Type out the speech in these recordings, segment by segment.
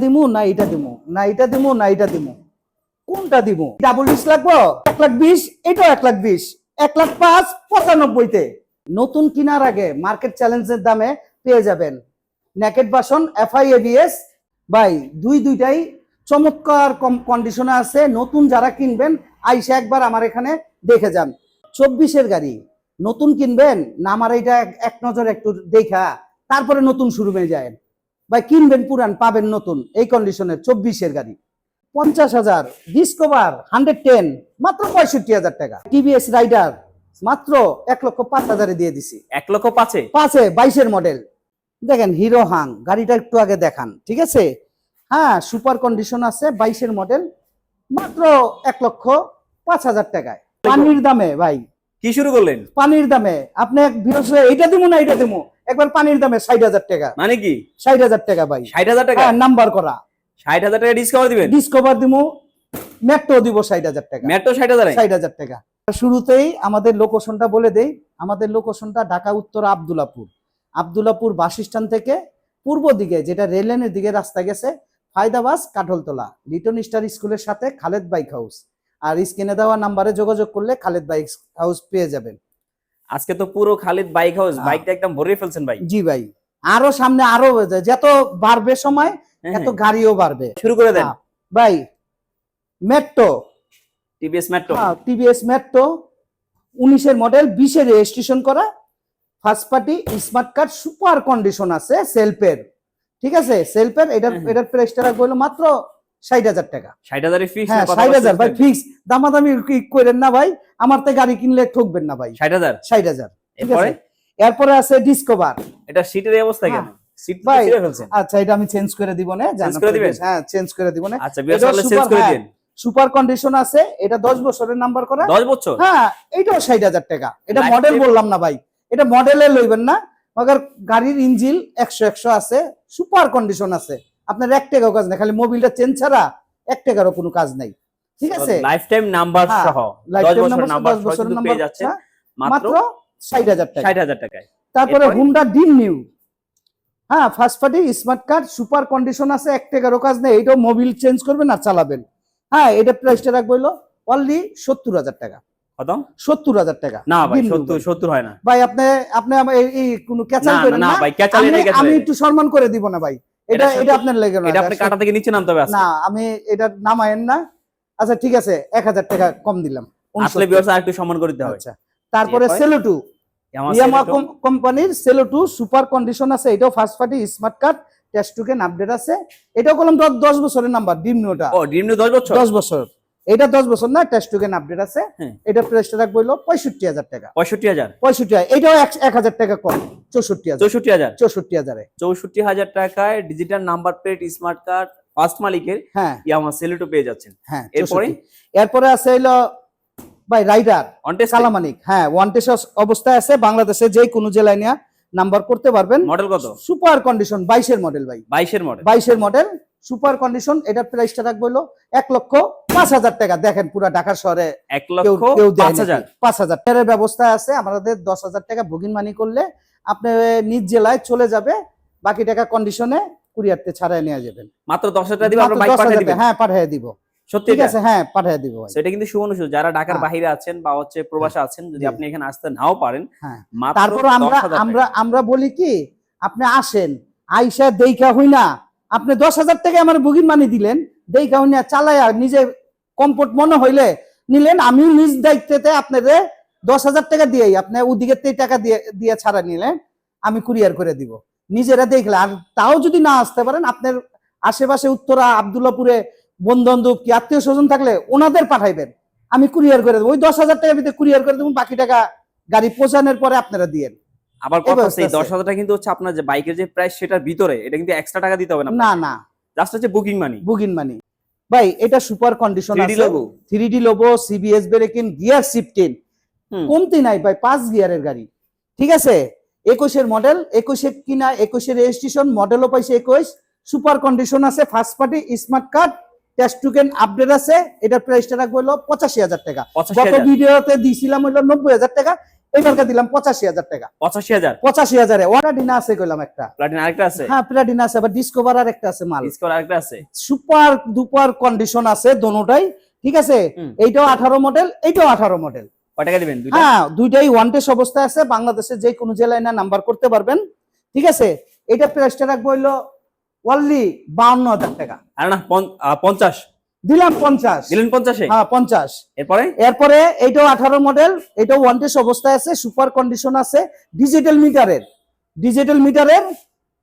দিমু, না এটা দিমু, না এটা দিমু, না এটা দিমু। কোনটা ডাবল ডিস লাগবো? এক লাখ বিশ এক লাখ বিশ। এক লাখ পাঁচ, পঁচানব্বইতে। নতুন কেনার আগে মার্কেট চ্যালেঞ্জের দামে পেয়ে যাবেন। নেকেট বাসন ভাই, দুই দুইটাই চমৎকার কম কন্ডিশনে আছে। নতুন যারা কিনবেন, আইসা একবার আমার এখানে দেখে যান। চব্বিশের গাড়ি। নতুন কিনবেন, না আমার এটা এক- নজর একটু দেখা। তারপরে নতুন শোরুমে যায়। ভাই কিনবেন পুরান পাবেন নতুন। এই কন্ডিশনের চব্বিশের গাড়ি। পঞ্চাশ হাজার ডিসকভার হান্ড্রেড টেন মাত্র পঁয়ষট্টি হাজার টাকা। টিভিএস রাইডার মাত্র এক লক্ষ পাঁচ হাজারে দিয়ে দিছি। এক লক্ষ পাঁচে? পাঁচে বাইশের মডেল দেখেন হিরো হাং গাড়িটা একটু আগে দেখান ঠিক আছে? হ্যাঁ সুপার কন্ডিশন আছে বাইশের মডেল মাত্র এক লক্ষ পাঁচ হাজার টাকায়। পানির দামে ভাই কি শুরু করলেন? পানির দামে। আপনি এক হয়ে এইটা দিবো না এইটা দিবো একবার পানির দামে ষাট হাজার টাকা। মানে কি? ষাট হাজার টাকা ভাই। ষাট হাজার টাকা? হ্যাঁ নাম্বার করা। ষাট হাজার টাকা ডিসকাউন্ট দিবেন? ডিসকভার দিবো মেট্রো দিব ষাট হাজার টাকা। মেট্রো ষাট হাজার? ষাট হাজার টাকা। শুরুতেই আমাদের লোকেশনটা বলে দেই। আমাদের লোকেশনটা ঢাকা উত্তর আবদুল্লাপুর আবদুল্লাপুর বাস স্ট্যান্ড থেকে পূর্ব দিকে যেটা রেল লাইনের দিকে রাস্তা গেছে ফায়দাবাস কাঠলতলা। লিটন স্টার স্কুলের সাথে খালেদ বাইক হাউস আর স্ক্রিনে দেওয়া নাম্বারে যোগাযোগ করলে খালেদ বাইক হাউস পেয়ে যাবেন। আজকে তো পুরো খালিদ বাইক হাউস হ্যাঁ। বাইকটা একদম ভরে ফেলছেন ভাই। জি ভাই। আরও সামনে আরও যত বাড়বে সময় হ্যাঁ, এত গাড়িও বাড়বে। শুরু করে দেন। হ্যাঁ, ভাই metro TVS metro TVS metro উনিশের মডেল বিশের রেজিস্ট্রেশন করা first party smart card super condition আছে সেলফের ঠিক আছে? সেলফের এটার। এটার প্রাইসটা রাখব মাত্র ষাট হাজার টাকা। ষাট ফিক্স হ্যাঁ ষাট হাজার। ভাই ফিক্স দামাদামি করেন না ভাই আমার তো গাড়ি কিনলে ঠকবেন না ভাই। ষাট হাজার? ষাট হাজার এরপরে? এরপরে আছে ডিসকভার এটা সিটের অবস্থা কেন হ্যাঁ। ভাই, আচ্ছা এটা আমি চেঞ্জ করে দিব না Change করে দিবেন? হ্যাঁ চেঞ্জ করে দিব না। আচ্ছা বিয়ার এটাও চেঞ্জ করে হ্যাঁ। দিন। সুপার কন্ডিশন আছে। এটা বছরের নাম্বার করা। দশ বছর? হ্যাঁ ষাট হাজার টাকা। এটা মডেল বললাম না ভাই। এটা মডেলে লইবেন না। মগর গাড়ির ইঞ্জিল একশো একশো আছে। সুপার কন্ডিশন আছে। আপনার এক টাকাও কাজ নেই খালি মোবিলটা চেঞ্জ ছাড়া এক টাকারও কোনো কাজ নাই। ঠিক আছে? লাইফ টাইম নাম্বার সহ Lifetime দশ বছর নাম্বার দশ সহ বছরের কিন্তু পেয়ে যাচ্ছে হ্যাঁ, মাত্র মাত্র ষাট হাজার টাকা ষাট হাজার টাকায়। তারপরে? হুন্ডা ডিম নিউ হ্যাঁ first party smart card super condition আছে এক টাকারও কাজ নেই এটাও মোবিল চেঞ্জ করবেন আর চালাবেন। হ্যাঁ এটা প্রাইসটা রাখব হলো অনলি সত্তর হাজার টাকা। কত? সত্তর হাজার টাকা। না ভাই সত্তর সত্তর হয় না। ভাই আপনি আপনি এই- এই কোনো ক্যাচাল না, করেন না, না? ভাই, আমি- ক্যাচাল। আমি একটু সম্মান করে দিব না ভাই। এটা এটা আপনার লেগে না এটা আপনি কাটা থেকে নিচে নামতে হবে। না আমি এটা নামায়েন না। আচ্ছা ঠিক আছে এক হাজার টাকা কম দিলাম আসলে বিয়ার্স আর একটু সম্মান করে দিতে হবে। আচ্ছা তারপরে সেলোটু ইয়ামা কোম্পানির সেলো টু সুপার কন্ডিশন আছে এটাও first party smart card test token update আছে। এটাও কলম দশ- দশ বছরের নাম্বার ডিম নোটা ও নিউ দশ বছর? দশ বছর। এটা দশ বছর না টেস্ট টুকেন আপডেট আছে। হ্যাঁ। এটা প্রাইসটা রাখব হলো পঁয়ষট্টি হাজার টাকা। পঁয়ষট্টি হাজার? পঁয়ষট্টি হাজার। এটাও এক- হাজার টাকা কম চৌষট্টি হাজার। চৌষট্টি হাজার? চৌষট্টি হাজারে। চৌষট্টি হাজার টাকায় digital number plate smart card first মালিকের হ্যাঁ। ইয়ামা সেলুটো পেয়ে যাচ্ছেন। হ্যাঁ এরপরে? 64 এরপরে আছে হইল ভাই রাইডার অনটেস্ট কালামানিক হ্যাঁ ওয়ান্টেস অবস্থায় আছে। বাংলাদেশে যে কোনো জেলায় নিয়ে নাম্বার করতে পারবেন। মডেল কত? সুপার কন্ডিশন বাইশের মডেল ভাই। বাইশের মডেল বাইশের মডেল সুপার কন্ডিশন এটার প্রাইসটা রাখব হলো এক লক্ষ পাঁচ হাজার টাকা। দেখেন পুরা ঢাকা শহরে এক লক্ষ পাঁচ হাজার। টাকার ব্যবস্থা আছে আমাদের দশ হাজার টাকা বুকিং মানি করলে আপনি নিজ জেলায় চলে যাবে বাকি টাকা কন্ডিশনে কুরিয়ারতে ছাড়াই নিয়ে যাবেন। মাত্র দশ হাজার টাকা দিবে আমরা বাইক পাঠিয়ে দিবেন। হ্যাঁ পাঠিয়ে দিব। সত্যি ঠিক আছে হ্যাঁ পাঠিয়ে দিব ভাই। সেটা কিন্তু সুবর্ণ সুযোগ যারা ঢাকার হ্যাঁ। বাইরে আছেন বা হচ্ছে প্রবাসে আছেন যদি আপনি এখানে আসতে নাও পারেন হ্যাঁ। তারপর আমরা আমরা আমরা বলি কি আপনি আসেন আইসা দেইখা হই না। আপনি দশ হাজার টাকা আমার বুকিং মানি দিলেন হই না চালায়া নিজে কমফোর্ট মনে হইলে নিলেন, আমিও নিজ দায়িত্বে আপনাদের দশ হাজার টাকা দিয়েই আপনি ওদিকে টাকা দিয়ে দিয়ে ছাড়া নিলেন, আমি কুরিয়ার করে দিব। নিজেরা দেখলে, আর তাও যদি না আসতে পারেন, আপনার আশেপাশে উত্তরা, আবদুল্লাপুরে বন্ধু কি আত্মীয় স্বজন থাকলে ওনাদের পাঠাইবেন। আমি কুরিয়ার করে দেবো। ওই দশ হাজার টাকার ভিতরে কুরিয়ার করে দেবো, বাকি টাকা গাড়ি পৌঁছানোর পরে আপনারা দিয়েন। আবার কথা হচ্ছে আছে। দশ হাজার টাকা কিন্তু হচ্ছে আপনার যে বাইকের যে প্রাইস সেটার ভিতরে এটা কিন্তু এক্সট্রা টাকা দিতে হবে না না না। জাস্ট হচ্ছে বুকিং মানি বুকিং মানি ভাই এটা সুপার কন্ডিশন আছে? Three D logo CBS braking gear shifting কমতি নাই ভাই পাঁচ গিয়ারের গাড়ি। ঠিক আছে? একুশের মডেল একুশে কিনা একুশের রেজিস্ট্রেশন মডেলও পাইছে একুশ। সুপার কন্ডিশন আছে first party smart card test token update আছে। এটার প্রাইসটা রাখব হলো পঁচাশি হাজার টাকা। গত ভিডিওতে দিছিলাম হলো নব্বই হাজার টাকা। এবারকে দিলাম পঁচাশি হাজার টাকা। পঁচাশি হাজার? পঁচাশি হাজারে। আছে কইলাম একটা। প্লাটিনা আরেকটা আছে? হ্যাঁ প্লাটিনা আছে আবার ডিসকভার আর একটা আছে মাল। ডিসকভার আরেকটা আছে? সুপার দুপার কন্ডিশন আছে দোনোটাই ঠিক আছে? এইটাও আঠারো মডেল এইটাও আঠারো মডেল টাকা দিবেন? হ্যাঁ দুইটাই ওয়ান টেস্ট অবস্থায় আছে বাংলাদেশের যে কোনো জেলায় না নাম্বার করতে পারবেন ঠিক আছে? এটা প্রাইসটা রাখব হইল বাউন্ন হাজার টাকা। আর না পঞ্চাশ। দিলাম পঞ্চাশ। দিলেন পঞ্চাশে? হ্যাঁ পঞ্চাশ। এরপরে? এরপরে এইটাও আঠারো মডেল এটাও ওয়ান অবস্থায় আছে সুপার কন্ডিশন আছে ডিজিটাল মিটারের ডিজিটাল মিটারের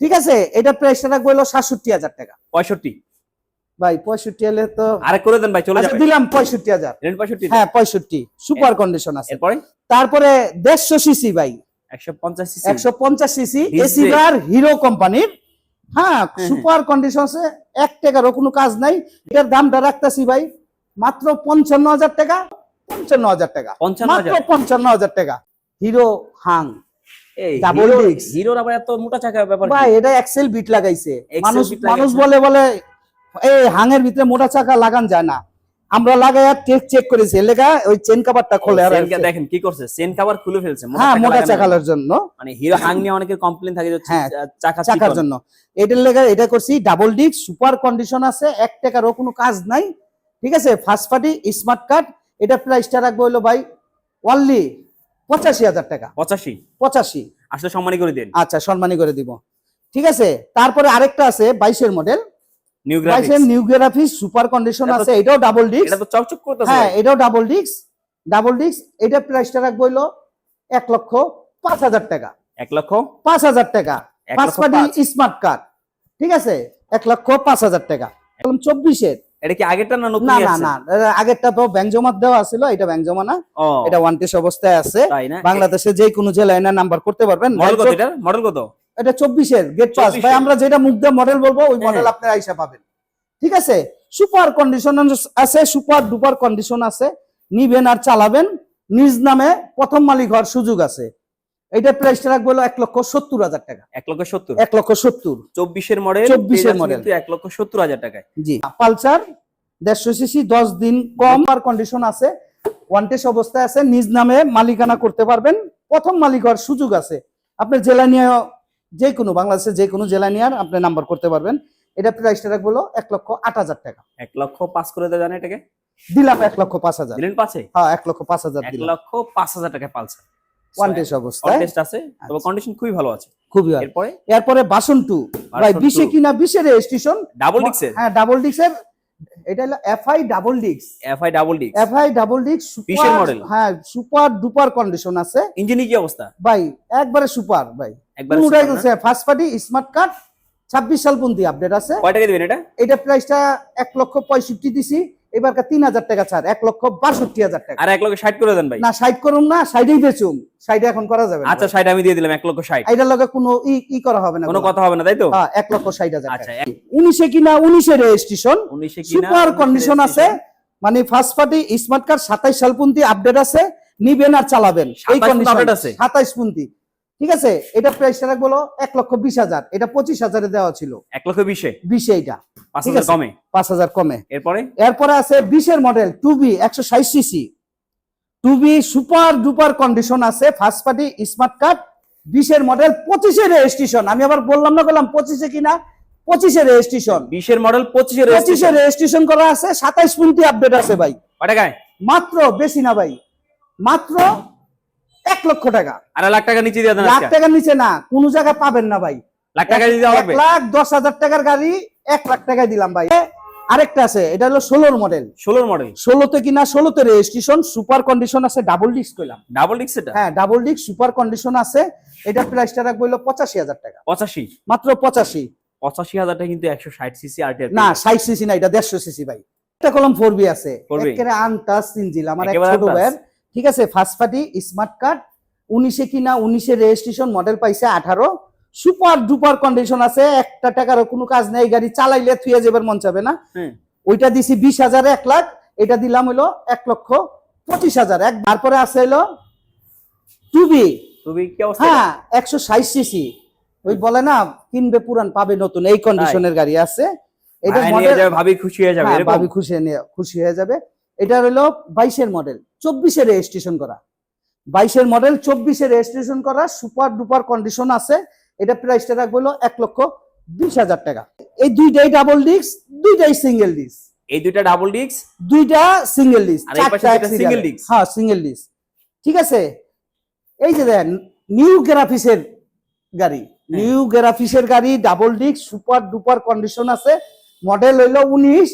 ঠিক আছে? এটা প্রাইসটা রাখব হলো সাতষট্টি হাজার টাকা। পঁয়ষট্টি। ভাই পঁয়ষট্টি হলে তো আরেক করে দেন ভাই চলে আচ্ছা যাবে। দিলাম পঁয়ষট্টি হাজার। পঁয়ষট্টি? হ্যাঁ পঁয়ষট্টি। সুপার কন্ডিশন আছে। এরপরে? তারপরে দেড়শো সিসি ভাই। একশো পঞ্চাশ সিসি একশো পঞ্চাশ সিসি Disc এসিগার হিরো কোম্পানির। হ্যাঁ হ্যাঁ। সুপার কন্ডিশন আছে। এক টাকারও কোনো কাজ নাই। এটার দামটা রাখতেছি ভাই মাত্র পঞ্চান্ন হাজার টাকা পঞ্চান্ন হাজার টাকা। মাত্র পঞ্চান্ন হাজার টাকা। হিরো হাং। হিরোর আবার এত মোটা চাকা ব্যাপার ভাই এটা এক্সেল বিট লাগাইছে। মানুষ মানুষ বলে বলে এই হাঙের ভিতরে মোটা চাকা লাগান যায় না। আমরা লাগাই আর চেক চেক করেছি এর লেগা ওই চেন কাভারটা খোলে আর দেখেন কি করছে? সেন কাভার খুলে ফেলছে মোটা হ্যাঁ মোটা। চাকালের জন্য। মানে হিরো হাং নিয়ে অনেকের কমপ্লেন থাকে যে হ্যাঁ, চাকা চাকার জন্য। এটার লেগে এটা করছি ডাবল ডিস্ক সুপার কন্ডিশন আছে এক টাকারও কোনো কাজ নাই। ঠিক আছে ফার্স্ট পার্টি স্মার্ট কার্ড এটা প্রাইসটা রাখব হলো ভাই অনলি পঁচাশি হাজার টাকা। পঁচাশি? পঁচাশি। আসলে সম্মানী করে দিন। আচ্ছা সম্মানী করে দিব। ঠিক আছে তারপরে আরেকটা আছে বাইশের model new graphics new graphics super condition আছে এটাও ডাবল ডিস্ক এটা তো চকচক করতেছে। হ্যাঁ এটাও ডাবল ডিস্ক ডাবল ডিস্ক এটা প্রাইসটা রাখব হলো এক লক্ষ পাঁচ হাজার টাকা। এক লক্ষ পাঁচ হাজার টাকা। পার্টি স্মার্ট কার্ড ঠিক আছে? এক লক্ষ পাঁচ হাজার টাকা। বললাম চব্বিশের। এটা কি আগেরটা না নতুন না না না আগেরটা তো ব্যাংক জমা দেওয়া ছিল এটা ব্যাংক জমা না। এটা ওয়ান টেস্ট অবস্থায় আছে। বাংলাদেশে যে কোনো জেলায় না নাম্বার করতে পারবেন। মডেল কত এটা মডেল কত? এটা চব্বিশের গেট পাস 24 ভাই আমরা যেটা দিয়ে মডেল বলব ওই হ্যাঁ। মডেল আপনার আইসা পাবেন। ঠিক আছে? সুপার কন্ডিশন আছে সুপার ডুপার কন্ডিশন আছে। নিবেন আর চালাবেন। নিজ নামে প্রথম মালিক হওয়ার সুযোগ আছে। এটা প্রাইসটা রাখব এক লক্ষ সত্তর হাজার টাকা। এক লক্ষ সত্তর? এক লক্ষ সত্তর। চব্বিশের মডেল 24 এর model। কিন্তু এক লক্ষ সত্তর হাজার টাকায়। জি। পালসার দেড়শো সিসি দশ দিন কম। আর কন্ডিশন আছে। ওয়ান টেস্ট অবস্থায় আছে। নিজ নামে মালিকানা করতে পারবেন। প্রথম মালিক হওয়ার সুযোগ আছে। আপনার জেলা নিয়ে যে কোনো বাংলাদেশের যে কোনো জেলা নিয়ে আপনি নাম্বার করতে পারবেন। এটা প্রাইসটা রাখব হলো এক লক্ষ আট হাজার টাকা। এক লক্ষ পাঁচ করে দেওয়া জানে এটাকে? দিলাম এক লক্ষ পাঁচ হাজার। দিলেন পাঁচে? হ্যাঁ এক লক্ষ পাঁচ হাজার এক লক্ষ পাঁচ হাজার টাকা পালসার ওয়ান টেস্ট অবস্থায় টেস্ট আছে তবে আচ্ছা। কন্ডিশন খুবই ভালো আছে। খুবই এরপরে? এরপরে বাসন টু ভাই বিশে কিনা বিশে রেজিস্ট্রেশন ডাবল ডিক্সের হ্যাঁ ডাবল ডিক্সের এটা হলো এফআই ডাবল ডিক্স এফআই ডাবল ডিক্স এফআই ডাবল ডিক্স সুপার মডেল হ্যাঁ সুপার ডুপার কন্ডিশন আছে। ইঞ্জিনই কি অবস্থা? ভাই একবারে সুপার ভাই। একবারে পুরোটাই গেছে ফার্স্ট পার্টি স্মার্ট কার্ড ছাব্বিশ সাল পর্যন্ত আপডেট আছে। কয় টাকা দিবেন এটা? এটা প্রাইসটা এক লক্ষ পঁয়ষট্টি দিছি। এবার তিন হাজার টাকা ছাড় এক লক্ষ বাষট্টি হাজার টাকা। আর এক লক্ষ ষাট করে দেন ভাই। না সাইড করুন না বেচুম। এখন করা যাবে আচ্ছা ষাট আমি দিয়ে দিলাম এক লক্ষ ষাট। এটার লগে কোনো ই ই করা হবে না কোনো কথা হবে না তাই তো? হ্যাঁ এক লক্ষ ষাট হাজার আচ্ছা উনিশে কিনা উনিশে রেজিস্ট্রেশন উনিশে কিনা সুপার কন্ডিশন আছে। মানে ফার্স্ট পার্টি স্মার্ট কার্ড সাতাইশ সাল পর্যন্ত আপডেট আছে। নিবেন আর চালাবেন। 27 পর্যন্ত update আছে? সাতাইশ পর্যন্ত ঠিক আছে? এটা প্রাইসটা রাখব এক লক্ষ বিশ হাজার। এটা পঁচিশ হাজারে দেওয়া ছিল। এক লক্ষ বিশে? বিশে এটা। কমে? পাঁচ হাজার কমে। এরপরে? এরপরে আছে বিশের মডেল টু বি একশো ষাট CC two B super duper condition আছে ফার্স্ট পার্টি স্মার্ট কার্ড বিশের মডেল পঁচিশে রেজিস্ট্রেশন আমি আবার বললাম না বললাম পঁচিশে কিনা? পঁচিশে রেজিস্ট্রেশন বিশের মডেল পঁচিশে পঁচিশে রেজিস্ট্রেশন করা আছে সাতাইশ পর্যন্ত আপডেট আছে ভাই। মাত্র বেশি না ভাই। মাত্র এক লক্ষ টাকা। আর লাখ টাকা নিচে দিয়ে দেন লাখ। টাকার নিচে না কোন জায়গায় পাবেন না ভাই। লাখ টাকা দিয়ে দেওয়া এক লাখ দশ হাজার টাকার গাড়ি এক লাখ টাকায় দিলাম ভাই। আরেকটা আছে এটা হলো ষোলোর মডেল ষোলোর মডেল ষোলোতে কিনা ষোলোতে রেজিস্ট্রেশন সুপার কন্ডিশন আছে ডাবল ডিস্ক কইলাম। ডাবল ডিক্স এটা? হ্যাঁ ডাবল ডিস্ক সুপার কন্ডিশন আছে। এটা প্রাইসটা রাখব হলো পঁচাশি হাজার টাকা। পঁচাশি? মাত্র পঁচাশি। পঁচাশি হাজার টাকা কিন্তু একশো ষাট সিসি আর না ষাট সিসি না এটা দেড়শো সিসি ভাই। একটা কলম ফোর বি আছে। 4B একেবারে আনটাস ইঞ্জিল আমার এক ছোট। ভাইয়ের ঠিক আছে ফার্স্ট পার্টি স্মার্ট কার্ড উনিশে কিনা উনিশে রেজিস্ট্রেশন মডেল পাইছে আঠারো। সুপার ডুপার কন্ডিশন আছে একটা টাকারও কোনো কাজ নেই গাড়ি চালাইলে থুয়ে যাবার মন চাবে না। ওইটা দিছি বিশ হাজারে এক লাখ এটা দিলাম হলো এক লক্ষ পঁচিশ হাজার। এক তারপরে আছে হলো টুবি হ্যাঁ একশো ষাট সিসি ওই বলে না কিনবে পুরান পাবে নতুন এই কন্ডিশনের গাড়ি আছে। এটা ভাবি খুশি হয়ে যাবে হ্যাঁ, ভাবি খুশি খুশি হয়ে যাবে। এটা হলো বাইশের মডেল চব্বিশে রেজিস্ট্রেশন করা। বাইশের মডেল চব্বিশে রেজিস্ট্রেশন করা সুপার ডুপার কন্ডিশন আছে। এটা প্রাইসটা রাখব হলো এক লক্ষ বিশ হাজার টাকা। এই দুইটাই ডাবল ডিস্ক দুইটাই সিঙ্গেল ডিস্ক এই দুইটা ডাবল ডিস্ক দুইটা সিঙ্গেল ডিস্ক single disc? হ্যাঁ সিঙ্গেল ডিস্ক ঠিক আছে? এই যে দেন নিউ গ্রাফিসের গাড়ি। হ্যাঁ। নিউ গ্রাফিসের গাড়ি double disc super duper condition আছে। মডেল হইল উনিশ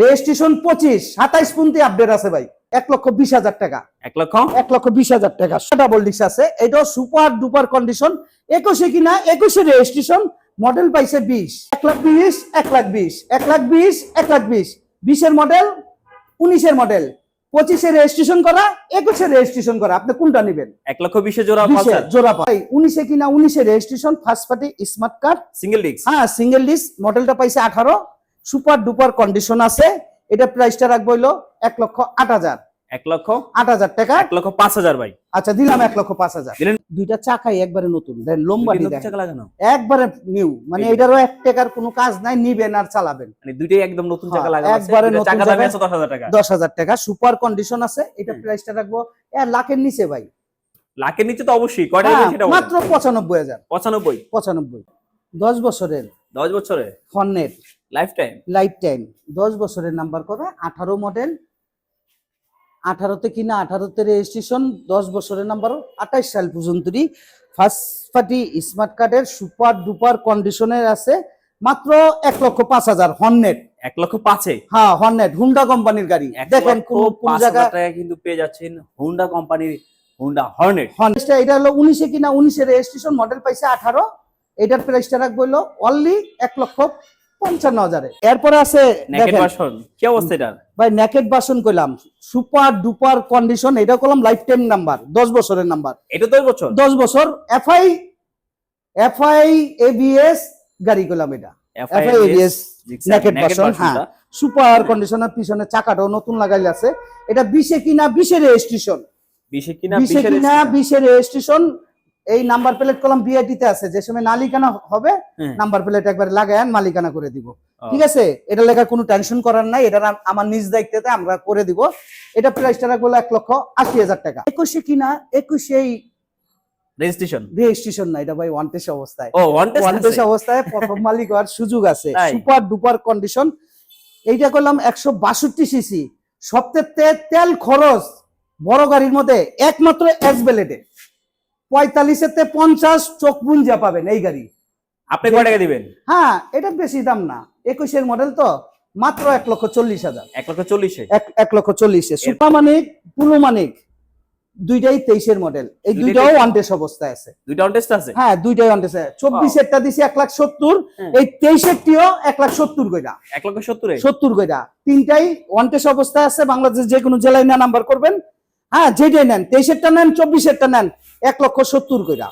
রেজিস্ট্রেশন পঁচিশ সাতাইশ পর্যন্ত আপডেট আছে ভাই। এক লক্ষ বিশ হাজার টাকা। এক লক্ষ? এক লক্ষ বিশ হাজার টাকা। ডাবল ডিস্ক আছে। এটাও সুপার ডুপার কন্ডিশন একুশে কিনা? একুশে রেজিস্ট্রেশন। মডেল পাইছে বিশ। এক লাখ বিশ এক লাখ বিশ। এক লাখ বিশ এক লাখ বিশ। বিশের মডেল উনিশের মডেল পঁচিশে রেজিস্ট্রেশন করা একুশে রেজিস্ট্রেশন করা। আপনি কোনটা নেবেন? এক লক্ষ বিশে জোড়া জোড়া পাই উনিশে কিনা? উনিশে registration first party smart card single disc হ্যাঁ সিঙ্গেল ডিস্ক মডেলটা পাইছে আঠারো। সুপার ডুপার কন্ডিশন আছে। এটা প্রাইসটা রাখব হইল এক লক্ষ আট হাজার। এক লক্ষ আট হাজার টাকা। এক লক্ষ পাঁচ হাজার ভাই। আচ্ছা দিলাম এক লক্ষ পাঁচ হাজার। দুইটা চাকাই একবারে নতুন। দেন চাকা লাগানো? একবারে নিউ মানে এটারও এক টাকার কোনো কাজ নাই নিবেন আর চালাবেন। মানে দুইটাই একদম নতুন চাকা হ্যাঁ, লাগানো একবারে নতুন চাকা আছে দশ হাজার টাকা। হাজার টাকা। সুপার কন্ডিশন আছে। এটা প্রাইসটা রাখব। এ লাখের নিচে ভাই। লাখের নিচে তো অবশ্যই কয়টা হ্যাঁ, সেটা মাত্র পঁচানব্বই হাজার। পঁচানব্বই? পঁচানব্বই। দশ বছরের। দশ বছরে ফর্নেট লাইফ টাইম লাইফ টাইম দশ বছরের নাম্বার কবে আঠারো মডেল আঠারোতে কিনা আঠারোতে রেজিস্ট্রেশন দশ বছরের নাম্বার আঠাইশ সাল পর্যন্তই। ফার্স্ট পার্টি স্মার্ট কার্ডের সুপার ডুপার কন্ডিশনের আছে মাত্র এক লক্ষ পাঁচ হাজার হর্নেট এক লক্ষ পাঁচে? হ্যাঁ হর্নেট হুন্ডা কোম্পানির গাড়ি। দেখেন কোন কোন কিন্তু পেয়ে যাচ্ছেন হুন্ডা কোম্পানির হুন্ডা হর্নেট হর্নেটটা এটা হলো উনিশে কিনা উনিশে রেজিস্ট্রেশন মডেল পাইছে আঠারো। এটার প্রাইসটা রাখব হলো অনলি এক লক্ষ পঞ্চান্ন হাজারে। এরপরে আছে কি অবস্থা এটার? ভাই নেকেট বাসন কইলাম। সুপার ডুপার কন্ডিশন এটা করলাম লাইফ টাইম নাম্বার দশ বছরের নাম্বার এটা দশ বছর? দশ বছর এফআই এফআই এবিএস গাড়ি করলাম এটা। এফআই এবিএস নেকেট বাসন হ্যাঁ। সুপার কন্ডিশনের পিছনে চাকাটাও নতুন লাগাইলে আছে। এটা বিশে কিনা বিশে রেজিস্ট্রেশন বিশে কিনা বিশে কিনা বিশে রেজিস্ট্রেশন এই নাম্বার প্লেট কলম বিআইটি তে আছে। যে সময় মালিকানা হবে হ্যাঁ। নাম্বার প্লেট একবার লাগায় মালিকানা করে দিব। ঠিক আছে? এটা লেখা কোনো টেনশন করার নাই এটা আমার নিজ দায়িত্বতে আমরা করে দিব। এটা প্রাইসটা রাখব এক লক্ষ আশি হাজার টাকা। একুশে কিনা? একুশেই রেজিস্ট্রেশন রেজিস্ট্রেশন না এটা ভাই ওয়ান টেস্ট অবস্থায়। ও ওয়ান ওয়ান টেস্ট টেস্ট অবস্থায় প্রথম মালিক হওয়ার সুযোগ আছে? সুপার ডুপার কন্ডিশন এইটা করলাম একশো বাষট্টি সিসি সপ্তাহে তেল খরচ বড় গাড়ির মধ্যে একমাত্র এস বেলেটে পঁয়তাল্লিশেতে পঞ্চাশ চোখ পুঞ্জা পাবেন এই গাড়ি। আপনি কয় টাকা দিবেন? হ্যাঁ এটা বেশি দাম না। একুশের মডেল তো মাত্র এক লক্ষ চল্লিশ হাজার। এক লক্ষ চল্লিশে? এক লক্ষ চল্লিশে। সুপার মানিক পুলো মানিক দুইটাই তেইশের মডেল এই দুইটাও 23 অবস্থায় আছে। দুইটা ওয়ান আছে? হ্যাঁ দুইটাই ওয়ান টেস্ট চব্বিশেরটা দিছি এক লাখ সত্তর হ্যাঁ। এই তেইশেরটিও এক লাখ সত্তর কইরা। এক লক্ষ সত্তরে? সত্তর কইরা। তিনটাই ওয়ান টেস্ট অবস্থায় আছে। বাংলাদেশ যে কোনো জেলায় না নাম্বার করবেন। হ্যাঁ যেটাই নেন তেইশেরটা নেন চব্বিশেরটা নেন। এক লক্ষ সত্তর কইরা।